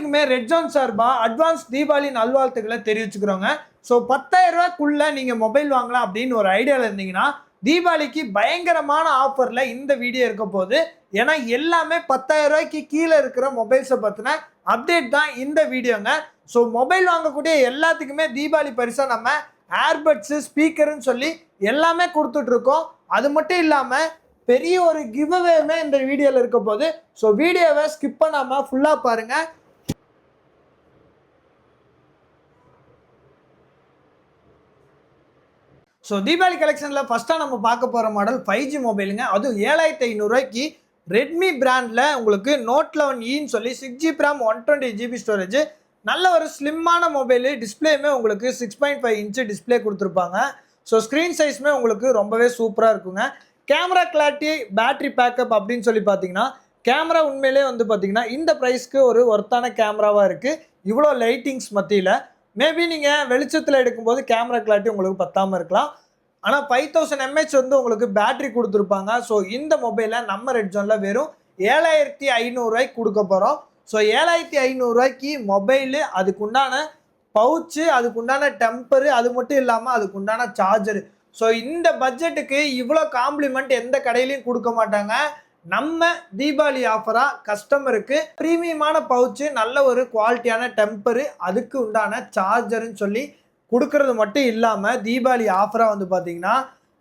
எல்லாத்துக்குமே red zone சார்பாக advance Deepavali நல்வாழ்த்துக்களை தெரிவிச்சுக்கிறோங்க. ஸோ பத்தாயிரம் ரூபாய்க்குள்ள நீங்கள் மொபைல் வாங்கலாம் அப்படின்னு ஒரு ஐடியாவில் இருந்தீங்கன்னா தீபாவளிக்கு பயங்கரமான ஆஃபரில் இந்த வீடியோ இருக்க போகுது. ஏன்னா எல்லாமே பத்தாயிரம் ரூபாய்க்கு கீழே இருக்கிற மொபைல்ஸை பற்றின அப்டேட் தான் இந்த வீடியோங்க ஸோ மொபைல் வாங்கக்கூடிய எல்லாத்துக்குமே தீபாவளி பரிசாக நம்ம ஏர்பட்ஸு ஸ்பீக்கருன்னு சொல்லி எல்லாமே கொடுத்துட்ருக்கோம் அது மட்டும் இல்லாமல் பெரிய ஒரு கிவ்அவேமே இந்த வீடியோவில் இருக்க போது ஸோ வீடியோவை ஸ்கிப் பண்ணாமல் ஃபுல்லாக பாருங்கள் ஸோ தீபாவளி கலெக்ஷனில் ஃபஸ்ட்டாக நம்ம பார்க்க போகிற மாடல் ஃபைவ் ஜி மொபைலுங்க அதுவும் ஏழாயிரத்தி ஐநூறுரூவாய்க்கு ரெட்மி பிராண்டில் உங்களுக்கு நோட் லெவன் ஈன்னு சொல்லி six GB RAM one twenty GB storage நல்ல ஒரு ஸ்லிம்மான மொபைலு டிஸ்பிளேயுமே உங்களுக்கு six point five inch display கொடுத்துருப்பாங்க. ஸோ ஸ்க்ரீன் சைஸுமே உங்களுக்கு ரொம்பவே சூப்பராக இருக்குங்க. கேமரா கிளாரிட்டி பேட்டரி பேக்கப் அப்படின்னு சொல்லி பார்த்தீங்கன்னா கேமரா உண்மையிலே வந்து பார்த்தீங்கன்னா இந்த ப்ரைஸ்க்கு ஒரு ஒர்த்தான கேமராவாக இருக்குது இவ்வளோ லைட்டிங்ஸ் மத்தியில் மேபி நீங்கள் வெளிச்சத்தில் எடுக்கும்போது கேமரா கிளாரிட்டி உங்களுக்கு பத்தாமல் இருக்கலாம். ஆனால் ஃபைவ் தௌசண்ட் எம்ஹெச் வந்து உங்களுக்கு பேட்டரி கொடுத்துருப்பாங்க. ஸோ இந்த மொபைலை நம்ம ரெட் ஜோனில் வெறும் ஏழாயிரத்தி ஐநூறுரூவாய்க்கு கொடுக்க போகிறோம் ஸோ ஏழாயிரத்தி ஐநூறுரூவாய்க்கு மொபைலு அதுக்குண்டான பவுச்சு அதுக்குண்டான டெம்பரு அது மட்டும் இல்லாமல் அதுக்குண்டான சார்ஜரு ஸோ இந்த பட்ஜெட்டுக்கு இவ்வளோ காம்ப்ளிமெண்ட் எந்த கடையிலையும் கொடுக்க மாட்டாங்க. நம்ம தீபாவளி ஆஃபராக கஸ்டமருக்கு ப்ரீமியமான பவுச்சு நல்ல ஒரு குவாலிட்டியான டெம்பரு அதுக்கு உண்டான சார்ஜருன்னு சொல்லி கொடுக்கறது மட்டும் இல்லாமல் தீபாவளி ஆஃபராக வந்து பார்த்தீங்கன்னா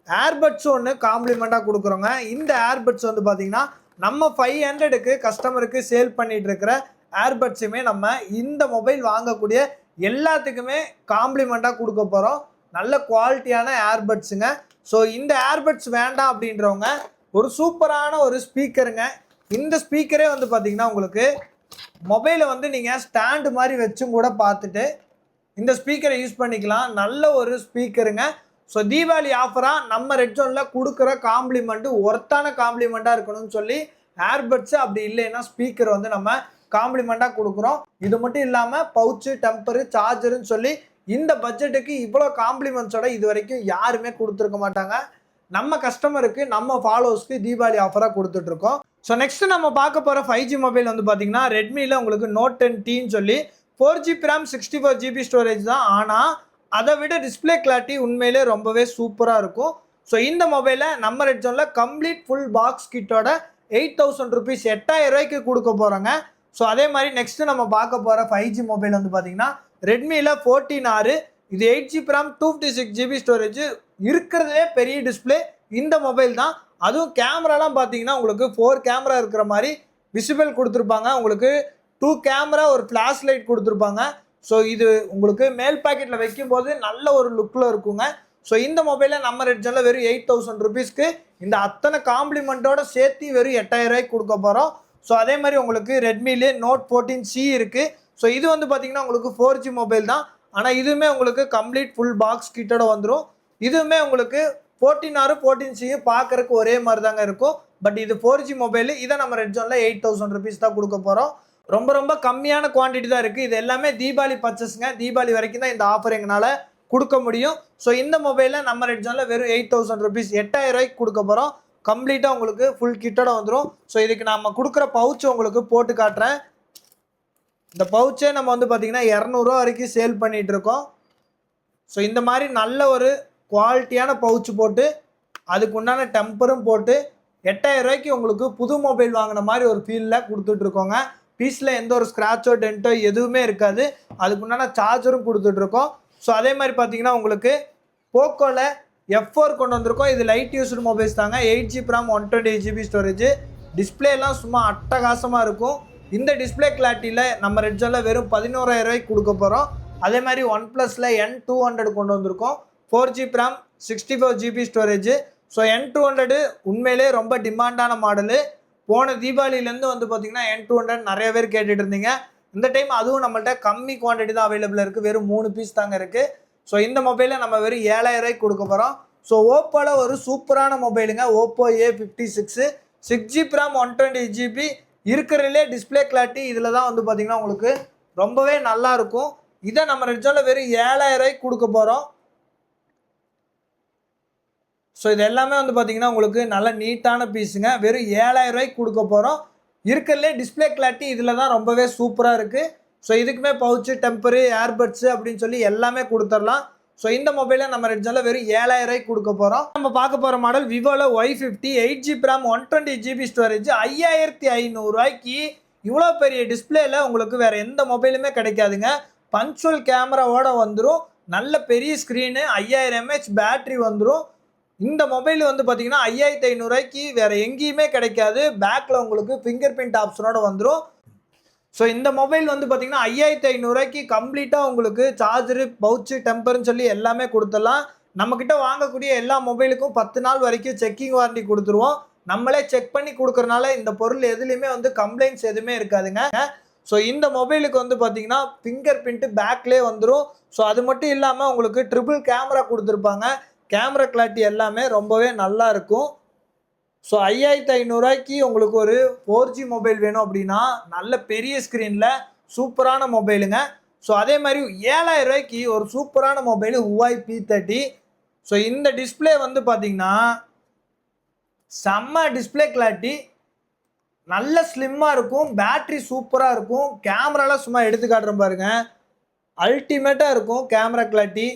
ஏர்பட்ஸ் ஒன்று காம்ப்ளிமெண்ட்டாக கொடுக்குறோங்க இந்த ஏர்பட்ஸ் வந்து பார்த்தீங்கன்னா நம்ம ஃபைவ் ஹண்ட்ரடுக்கு கஸ்டமருக்கு சேல் பண்ணிகிட்டு இருக்கிற ஏர்பட்ஸுமே நம்ம இந்த மொபைல் வாங்கக்கூடிய எல்லாத்துக்குமே காம்ப்ளிமெண்ட்டாக கொடுக்க போகிறோம் நல்ல குவாலிட்டியான ஏர்பட்ஸுங்க ஸோ இந்த ஏர்பட்ஸ் வேண்டாம் அப்படின்றவங்க ஒரு சூப்பரான ஒரு ஸ்பீக்கருங்க. இந்த ஸ்பீக்கரே வந்து பார்த்தீங்கன்னா உங்களுக்கு மொபைலை வந்து நீங்கள் ஸ்டாண்டு மாதிரி வச்சும் கூட பார்த்துட்டு இந்த ஸ்பீக்கரை யூஸ் பண்ணிக்கலாம். நல்ல ஒரு ஸ்பீக்கருங்க. ஸோ தீபாவளி ஆஃபராக நம்ம ரெட் ஜோனில் கொடுக்குற காம்ப்ளிமெண்ட்டு ஒர்த்தான காம்ப்ளிமெண்ட்டாக இருக்கணும்னு சொல்லி ஏர்பட்ஸு அப்படி இல்லைன்னா ஸ்பீக்கர் வந்து நம்ம காம்ப்ளிமெண்ட்டாக கொடுக்குறோம். இது மட்டும் இல்லாமல் பவுச்சு டெம்பரு சார்ஜருன்னு சொல்லி இந்த பட்ஜெட்டுக்கு இவ்வளோ காம்ப்ளிமெண்ட்ஸோட இது வரைக்கும் யாருமே கொடுத்துருக்க மாட்டாங்க. நம்ம கஸ்டமருக்கு நம்ம ஃபாலோவர்ஸ்க்கு தீபாவளி ஆஃபராக கொடுத்துட்ருக்கோம். ஸோ நெக்ஸ்ட் நம்ம பார்க்க போகிற ஃபைவ் ஜி மொபைல் வந்து பார்த்தீங்கன்னா ரெட்மியில் உங்களுக்கு நோட் டென் டீன்னு சொல்லி four GB RAM sixty four GB storage தான். ஆனால் அதை விட டிஸ்பிளே கிளாரிட்டி உண்மையிலே ரொம்பவே சூப்பராக இருக்கும். ஸோ இந்த மொபைலை நம்ம ரெட் ஜோனில் கம்ப்ளீட் ஃபுல் பாக்ஸ் கிட்டோட எயிட் தௌசண்ட் ருபீஸ் எட்டாயிரம் ரூபாய்க்கு கொடுக்க போகிறோங்க ஸோ அதே மாதிரி நெக்ஸ்ட்டு நம்ம பார்க்க போகிற ஃபைவ் ஜி மொபைல் வந்து பார்த்தீங்கன்னா ரெட்மியில் ஃபோர்டீன் ஆறு இது eight GB RAM two fifty six GB storage இருக்கிறதுலே பெரிய டிஸ்பிளே இந்த மொபைல் தான். அதுவும் கேமராலாம் பார்த்தீங்கன்னா உங்களுக்கு ஃபோர் கேமரா இருக்கிற மாதிரி விசிபிள் கொடுத்துருப்பாங்க. உங்களுக்கு டூ கேமரா ஒரு ஃப்ளாஷ் லைட் கொடுத்துருப்பாங்க. ஸோ இது உங்களுக்கு மேல் பேக்கெட்டில் வைக்கும்போது நல்ல ஒரு லுக்கில் இருக்குங்க. ஸோ இந்த மொபைலில் நம்ம ரெட்ஜனில் வெறும் எயிட் தௌசண்ட் ருபீஸ்க்கு இந்த அத்தனை காம்ப்ளிமெண்ட்டோட சேர்த்து வெறும் எட்டாயிரம் ரூபாய்க்கு கொடுக்க போகிறோம் ஸோ அதே மாதிரி உங்களுக்கு ரெட்மிலே நோட் ஃபோர்டீன் சி இருக்குது ஸோ இது வந்து பார்த்தீங்கன்னா உங்களுக்கு ஃபோர் ஜி மொபைல் தான். ஆனால் இதுவுமே உங்களுக்கு கம்ப்ளீட் ஃபுல் பாக்ஸ் கிட்டோட வந்துடும் இதுவுமே உங்களுக்கு ஃபோர்டீன் ஆறு ஃபோர்டீன் சி பார்க்குறக்கு ஒரே மாதிரி தாங்க இருக்கும். பட் இது ஃபோர் ஜி மொபைல் இதை நம்ம ரெட் ஜோனில் எயிட் தௌசண்ட் ருபீஸ் தான் கொடுக்க போகிறோம் ரொம்ப ரொம்ப கம்மியான குவான்டிட்டி தான் இருக்குது இது எல்லாமே தீபாவளி பர்ச்சஸ்ங்க தீபாவளி வரைக்கும் தான் இந்த ஆஃபர் எங்களால் கொடுக்க முடியும். ஸோ இந்த மொபைலில் நம்ம ரெட் ஜோனில் வெறும் எயிட் தௌசண்ட் ருபீஸ் எட்டாயிரம் ரூபாய்க்கு கொடுக்க போகிறோம் கம்ப்ளீட்டாக உங்களுக்கு ஃபுல் கிட்டோட வந்துடும் ஸோ இதுக்கு நம்ம கொடுக்குற பவுச் உங்களுக்கு போட்டு காட்டுறேன். இந்த பவுச்சே நம்ம வந்து பார்த்திங்கன்னா இரநூறுவா வரைக்கும் சேல் பண்ணிகிட்டு இருக்கோம் ஸோ இந்த மாதிரி நல்ல ஒரு குவாலிட்டியான பவுச்சு போட்டு அதுக்கு உண்டான டெம்பரும் போட்டு எட்டாயிரம் ரூபாய்க்கு உங்களுக்கு புது மொபைல் வாங்கின மாதிரி ஒரு ஃபீலில் கொடுத்துட்ருக்கோங்க. பீஸில் எந்த ஒரு ஸ்க்ராச்சோ டென்ட்டோ எதுவுமே இருக்காது. அதுக்கு உண்டான சார்ஜரும் கொடுத்துட்ருக்கோம். ஸோ அதே மாதிரி பார்த்தீங்கன்னா உங்களுக்கு போக்கோவில் எஃப் ஃபோர் கொண்டு வந்திருக்கோம். இது லைட் யூஸ்டு மொபைல்ஸ் தாங்க. Eight GB RAM one twenty eight GB storage டிஸ்பிளேலாம் சும்மா அட்டகாசமாக இருக்கும். இந்த டிஸ்பிளே கிளாரிட்டியில் நம்ம ரெட்ஜனில் வெறும் பதினோராயிரம் ரூபாய்க்கு கொடுக்க போகிறோம் அதே மாதிரி ஒன் ப்ளஸில் என் டூ ஹண்ட்ரட் கொண்டு வந்திருக்கோம். Four GB RAM sixty four GB storage so N two hundred உண்மையிலே ரொம்ப டிமாண்டான மாடலு போன தீபாவளியிலேருந்து வந்து பார்த்தீங்கன்னா என் டூ ஹண்ட்ரட் நிறைய பேர் கேட்டுட்டு இருந்தீங்க. இந்த டைம் அதுவும் நம்மள்ட்ட கம்மி குவான்டிட்டி தான் அவைலபிள் இருக்குது வெறும் மூணு பீஸ் தாங்க இருக்குது ஸோ இந்த மொபைலை நம்ம வெறும் ஏழாயிரம் ரூபாய்க்கு கொடுக்க போகிறோம் ஸோ ஓப்போவில் ஒரு சூப்பரான மொபைலுங்க Oppo A fifty six six GB RAM one twenty GB இருக்கிறதுலே டிஸ்பிளே கிளாரிட்டி இதில் தான் வந்து பார்த்திங்கன்னா உங்களுக்கு ரொம்பவே நல்லா இருக்கும். இதை நம்ம ரெட்ஜாவில் வெறும் ஏழாயிரம் ரூபாய்க்கு கொடுக்க போகிறோம் ஸோ இது எல்லாமே வந்து பார்த்திங்கன்னா உங்களுக்கு நல்ல நீட்டான பீஸுங்க வெறும் ஏழாயிரம் ரூபாய்க்கு கொடுக்க போகிறோம் இருக்கிறதுலே டிஸ்பிளே கிளாரிட்டி இதில் தான் ரொம்பவே சூப்பராக இருக்குது ஸோ இதுக்குமே பவுச்சு டெம்பரு ஏர்பட்ஸு அப்படின்னு சொல்லி எல்லாமே கொடுத்துடலாம். ஸோ இந்த மொபைலை நம்ம ரெட்ஜனில் வெறும் ஏழாயிரம் ரூபாய்க்கு கொடுக்க போகிறோம் நம்ம பார்க்க போகிற model விவோவில் Y fifty eight GB RAM one twenty GB storage ஐயாயிரத்தி ஐநூறுரூவாய்க்கு இவ்வளோ பெரிய டிஸ்பிளேல உங்களுக்கு வேறு எந்த மொபைலுமே கிடைக்காதுங்க. பஞ்சுவல் கேமராவோட வந்துடும் நல்ல பெரிய ஸ்க்ரீனு ஐயாயிரம் எம்ஹெச் பேட்டரி வந்துடும் இந்த மொபைல் வந்து பார்த்தீங்கன்னா ஐயாயிரத்தி ஐநூறுரூவாய்க்கு வேறு எங்கேயுமே கிடைக்காது. பேக்கில் உங்களுக்கு ஃபிங்கர் பிரிண்ட் ஆப்ஷனோட வந்துடும் ஸோ இந்த மொபைல் வந்து பார்த்தீங்கன்னா ஐயாயிரத்தி ஐநூறுரூவாய்க்கு கம்ப்ளீட்டாக உங்களுக்கு சார்ஜரு பவுச்சு டெம்பர்னு சொல்லி எல்லாமே கொடுத்துடலாம். நம்மக்கிட்ட வாங்கக்கூடிய எல்லா மொபைலுக்கும் பத்து நாள் வரைக்கும் செக்கிங் வாரண்டி கொடுத்துருவோம். நம்மளே செக் பண்ணி கொடுக்கறனால இந்த பொருள் எதுலேயுமே வந்து கம்ப்ளைண்ட்ஸ் எதுவுமே இருக்காதுங்க. ஸோ இந்த மொபைலுக்கு வந்து பார்த்தீங்கன்னா ஃபிங்கர் பிரிண்ட்டு பேக்லேயே வந்துடும் ஸோ அது மட்டும் இல்லாமல் உங்களுக்கு ட்ரிபிள் கேமரா கொடுத்துருப்பாங்க. கேமரா கிளாரிட்டி எல்லாமே ரொம்பவே நல்லா இருக்கும். ஸோ ஐயாயிரத்து ஐநூறுரூவாய்க்கு உங்களுக்கு ஒரு ஃபோர் ஜி மொபைல் வேணும் அப்படின்னா நல்ல பெரிய ஸ்க்ரீனில் சூப்பரான மொபைலுங்க ஸோ அதே மாதிரி ஏழாயிரம் ரூபாய்க்கு ஒரு சூப்பரான mobile Huawei P thirty so இந்த டிஸ்பிளே வந்து பார்த்தீங்கன்னா செம்ம டிஸ்பிளே கிளாரிட்டி நல்ல ஸ்லிம்மாக இருக்கும் பேட்ரி சூப்பராக இருக்கும் கேமராலாம் சும்மா எடுத்து காட்டுற பாருங்க. அல்டிமேட்டாக இருக்கும் கேமரா கிளாரிட்டி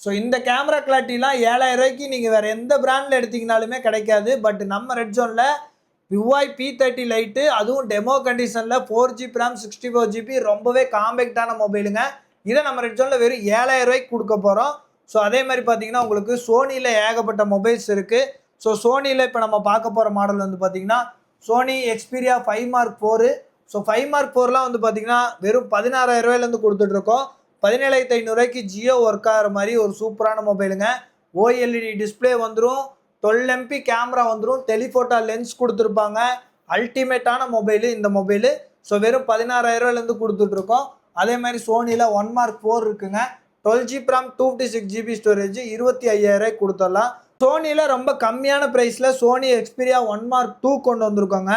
ஸோ இந்த கேமரா கிளாரிட்டிலாம் ஏழாயிரம் ரூபாய்க்கு நீங்கள் வேறு எந்த பிராண்டில் எடுத்தீங்கனாலுமே கிடைக்காது. பட் நம்ம ரெட் ஜோனில் விவாய் பி தேர்ட்டி லைட்டு அதுவும் டெமோ கண்டிஷனில் four GB RAM sixty four GB ரொம்பவே காம்பேக்டான மொபைலுங்க இதை நம்ம ரெட் ஜோனில் வெறும் ஏழாயிரம் ரூபாய்க்கு கொடுக்க போகிறோம் ஸோ அதே மாதிரி பார்த்தீங்கன்னா உங்களுக்கு சோனியில் ஏகப்பட்ட மொபைல்ஸ் இருக்குது ஸோ சோனியில் இப்போ நம்ம பார்க்க போகிற மாடல் வந்து பார்த்தீங்கன்னா Sony Xperia five mark four so five mark ஃபோர்லாம் வந்து பார்த்திங்கன்னா வெறும் பதினாறாயிரம் ரூபாயிலேருந்து கொடுத்துட்ருக்கோம் பதினேழாயிரத்தி ஐநூறுரூவாய்க்கு ஜியோ ஒர்க் ஆகிற மாதிரி ஒரு சூப்பரான மொபைலுங்க ஓஎல்இடி டிஸ்பிளே வந்துடும் டுவெல் எம்பி கேமரா வந்துடும் டெலிஃபோட்டோ லென்ஸ் கொடுத்துருப்பாங்க. அல்டிமேட்டான மொபைலு இந்த மொபைலு ஸோ வெறும் பதினாறாயிரரூவாலேருந்து கொடுத்துட்ருக்கோம். அதே மாதிரி சோனியில் ஒன் மார்க் ஃபோர் இருக்குங்க. Twelve GB RAM two fifty six GB storage இருபத்தி ஐயாயிரரூவாய்க்கு கொடுத்துடலாம். சோனியில் ரொம்ப கம்மியான ப்ரைஸில் Sony Xperia one mark two கொண்டு வந்திருக்காங்க.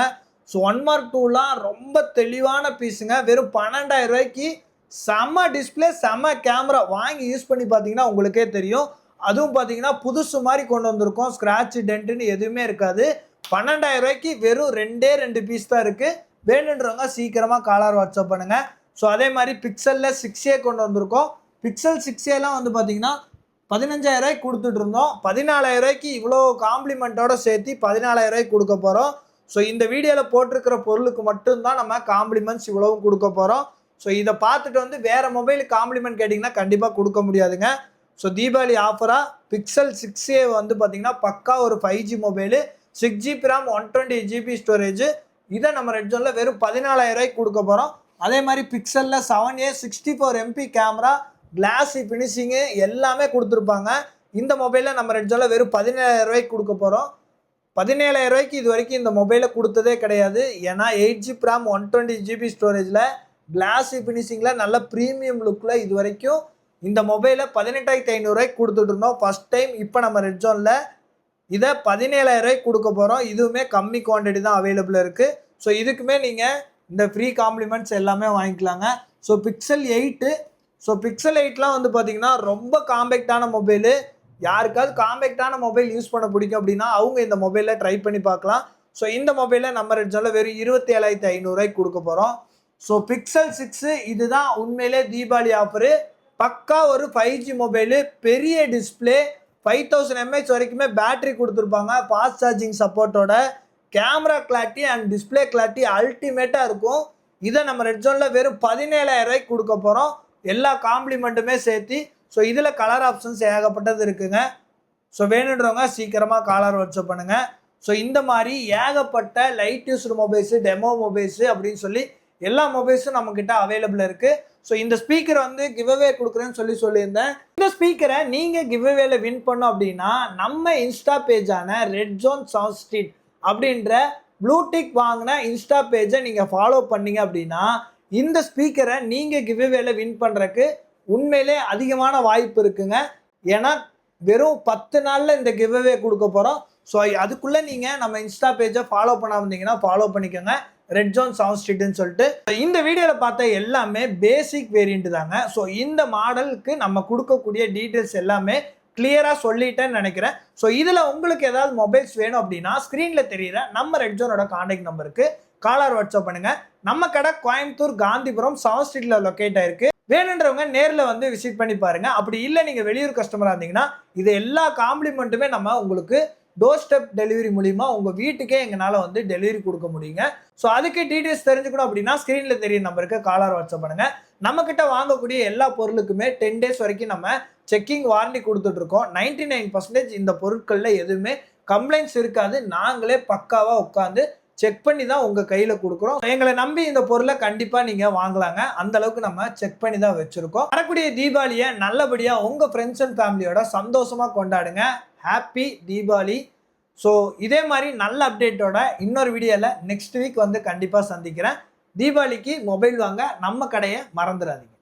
ஸோ ஒன் மார்க் டூலாம் ரொம்ப தெளிவான பீஸுங்க வெறும் பன்னெண்டாயிரம் ரூபாய்க்கு செம்ம டிஸ்பிளே செம்ம கேமரா வாங்கி யூஸ் பண்ணி பார்த்தீங்கன்னா உங்களுக்கே தெரியும். அதுவும் பார்த்தீங்கன்னா புதுசு மாதிரி கொண்டு வந்திருக்கோம். ஸ்க்ராட்ச் டென்ட்டுன்னு எதுவுமே இருக்காது. பன்னெண்டாயிரம் ரூபாய்க்கு வெறும் ரெண்டே ரெண்டு பீஸ் தான் இருக்குது வேணுன்றவங்க சீக்கிரமாக காலர் வாட்ஸ்அப் பண்ணுங்கள் ஸோ அதே மாதிரி பிக்சலில் சிக்ஸ் ஏ கொண்டு வந்திருக்கோம். பிக்சல் சிக்ஸேலாம் வந்து பார்த்தீங்கன்னா பதினஞ்சாயிரம் ரூபாய்க்கு கொடுத்துட்டு இருந்தோம். பதினாலாயிரம் ரூபாய்க்கு இவ்வளோ காம்ப்ளிமெண்ட்டோட சேர்த்து பதினாலாயிரம் ரூபாய்க்கு கொடுக்க போகிறோம் ஸோ இந்த வீடியோவில் போட்டிருக்கிற பொருளுக்கு மட்டும்தான் நம்ம காம்ப்ளிமெண்ட்ஸ் இவ்வளவும் கொடுக்க போகிறோம் ஸோ இதை பார்த்துட்டு வந்து வேறு மொபைல் காம்ப்ளிமெண்ட் கேட்டிங்கன்னா கண்டிப்பாக கொடுக்க முடியாதுங்க. ஸோ தீபாவளி ஆஃபராக பிக்சல் சிக்ஸ் ஏ வந்து பார்த்தீங்கன்னா பக்கா ஒரு five G mobile six GB RAM one twenty GB storage இதை நம்ம ரெட் ஜோனில் வெறும் பதினாலாயிரரூவாய்க்கு கொடுக்க போகிறோம் அதே மாதிரி பிக்சலில் seven A sixty four MP camera glassy finishing எல்லாமே கொடுத்துருப்பாங்க. இந்த மொபைலில் நம்ம ரெட் ஜோனில் வெறும் பதினேழாயிரரூவாய்க்கு கொடுக்க போகிறோம் பதினேழாயிரரூவாய்க்கு இது வரைக்கும் இந்த மொபைலை கொடுத்ததே கிடையாது. ஏன்னா eight GB RAM one twenty GB ஸ்டோரேஜில் glass ஃபினிஷிங்கில் நல்ல ப்ரீமியம் லுக்கில் இது வரைக்கும் இந்த மொபைலை பதினெட்டாயிரத்தி ஐநூறுரூவாய்க்கு கொடுத்துட்டு இருந்தோம். ஃபஸ்ட் டைம் இப்போ நம்ம ரெட் ஜோனில் இதை பதினேழாயிரரூவாய்க்கு கொடுக்க போகிறோம் இதுவுமே கம்மி குவான்டிட்டி தான் அவைலபிள் இருக்குது ஸோ இதுக்குமே நீங்கள் இந்த ஃப்ரீ காம்ப்ளிமெண்ட்ஸ் எல்லாமே வாங்கிக்கலாங்க. So pixel eight so pixel எயிட்லாம் வந்து பார்த்திங்கன்னா ரொம்ப காம்பேக்டான மொபைலு யாருக்காவது காம்பேக்டான மொபைல் யூஸ் பண்ண பிடிக்கும் அப்படின்னா அவங்க இந்த மொபைலில் ட்ரை பண்ணி பார்க்கலாம். ஸோ இந்த மொபைலில் நம்ம ரெட் ஜோனில் வெறும் இருபத்தி ஏழாயிரத்தி ஐநூறுரூவாய்க்கு கொடுக்க போகிறோம் ஸோ பிக்சல் சிக்ஸு இதுதான் உண்மையிலே தீபாவளி ஆஃபரு பக்கா ஒரு ஃபைவ் ஜி மொபைலு பெரிய டிஸ்பிளே ஃபைவ் தௌசண்ட் எம்ஹெச் வரைக்குமே பேட்டரி கொடுத்துருப்பாங்க. ஃபாஸ்ட் சார்ஜிங் சப்போர்ட்டோட camera clarity and display clarity அல்டிமேட்டாக இருக்கும். இதை நம்ம ரெட் ஜோனில் வெறும் பதினேழாயிரரூபாய்க்கு கொடுக்க போகிறோம் எல்லா காம்ப்ளிமெண்ட்டுமே சேர்த்து ஸோ இதில் கலர் ஆப்ஷன்ஸ் ஏகப்பட்டது இருக்குங்க. ஸோ வேணுன்றவங்க சீக்கிரமாக காலர் வாட்ஸ்அப் பண்ணுங்கள் ஸோ இந்த மாதிரி ஏகப்பட்ட light used mobiles demo mobiles அப்படின்னு சொல்லி எல்லா மொபைல்ஸும் நம்மக்கிட்ட அவைலபிள் இருக்குது ஸோ இந்த ஸ்பீக்கர் வந்து கிவ்அவே கொடுக்குறேன்னு சொல்லி சொல்லியிருந்தேன். இந்த ஸ்பீக்கரை நீங்கள் கிவ்அவேல வின் பண்ணோம் அப்படின்னா நம்ம இன்ஸ்டா பேஜான ரெட் ஜோன் சவுண்ட் ஸ்ட்ரீட் அப்படின்ற ப்ளூடிக் வாங்கின இன்ஸ்டா பேஜை நீங்கள் ஃபாலோ பண்ணீங்க அப்படின்னா இந்த ஸ்பீக்கரை நீங்கள் கிவ்அவேல வின் பண்ணுறக்கு உண்மையிலே அதிகமான வாய்ப்பு இருக்குங்க. ஏன்னா வெறும் பத்து நாளில் இந்த கிவ்அவே கொடுக்க போகிறோம் ஸோ அதுக்குள்ளே நீங்கள் நம்ம இன்ஸ்டா பேஜை ஃபாலோ பண்ணாம இருந்தீங்கன்னா ஃபாலோ பண்ணிக்கோங்க. ரெட் ஜோன் சவுண்ட் ஸ்ட்ரீட்னு சொல்லிட்டு. இந்த வீடியோவில் பார்த்த எல்லாமே பேசிக் வேரியண்ட் தாங்க. ஸோ இந்த மாடலுக்கு நம்ம கொடுக்கக்கூடிய டீட்டெயில்ஸ் எல்லாமே கிளியராக சொல்லிட்டேன்னு நினைக்கிறேன். ஸோ இதில் உங்களுக்கு ஏதாவது மொபைல்ஸ் வேணும் அப்படின்னா ஸ்க்ரீனில் தெரியுற நம்ம ரெட் ஜோனோட காண்டாக்ட் நம்பருக்கு காலர் வாட்ஸ்அப் பண்ணுங்கள் நம்ம கடை கோயம்புத்தூர் காந்திபுரம் சவுண்ட் ஸ்ட்ரீட்டில் லொக்கேட் ஆயிருக்கு. வேணுன்றவங்க நேரில் வந்து விசிட் பண்ணி பாருங்க. அப்படி இல்லை நீங்கள் வெளியூர் கஸ்டமராக இருந்தீங்கன்னா இது எல்லா காம்ப்ளிமெண்ட்டுமே நம்ம உங்களுக்கு டோர் ஸ்டெப் டெலிவரி மூலிமா உங்கள் வீட்டுக்கே எங்களால் வந்து டெலிவரி கொடுக்க முடியுங்க. ஸோ அதுக்கு டீட்டெயில்ஸ் தெரிஞ்சுக்கணும் அப்படின்னா ஸ்க்ரீனில் தெரியும் நம்பருக்கு காலர் வாட்ஸ்அப் பண்ணுங்கள் நம்மக்கிட்ட வாங்கக்கூடிய எல்லா பொருளுக்குமே டென் டேஸ் வரைக்கும் நம்ம செக்கிங் வாரண்டி கொடுத்துட்ருக்கோம். நைன்டி நைன் பர்சன்டேஜ் இந்த பொருட்களில் எதுவுமே கம்ப்ளைண்ட்ஸ் இருக்காது. நாங்களே பக்காவாக உட்காந்து செக் பண்ணி தான் உங்கள் கையில் கொடுக்குறோம். எங்களை நம்பி இந்த பொருளை கண்டிப்பாக நீங்கள் வாங்கலாங்க. அந்த அளவுக்கு நம்ம செக் பண்ணி தான் வச்சுருக்கோம். வரக்கூடிய தீபாவளியை நல்லபடியாக உங்கள் ஃப்ரெண்ட்ஸ் அண்ட் ஃபேமிலியோட சந்தோஷமாக கொண்டாடுங்க. ஹாப்பி தீபாவளி. ஸோ இதே மாதிரி நல்ல அப்டேட்டோட இன்னொரு வீடியோவில் நெக்ஸ்ட் வீக் வந்து கண்டிப்பாக சந்திக்கிறேன். தீபாவளிக்கு மொபைல் வாங்க நம்ம கடையை மறந்துடாதீங்க.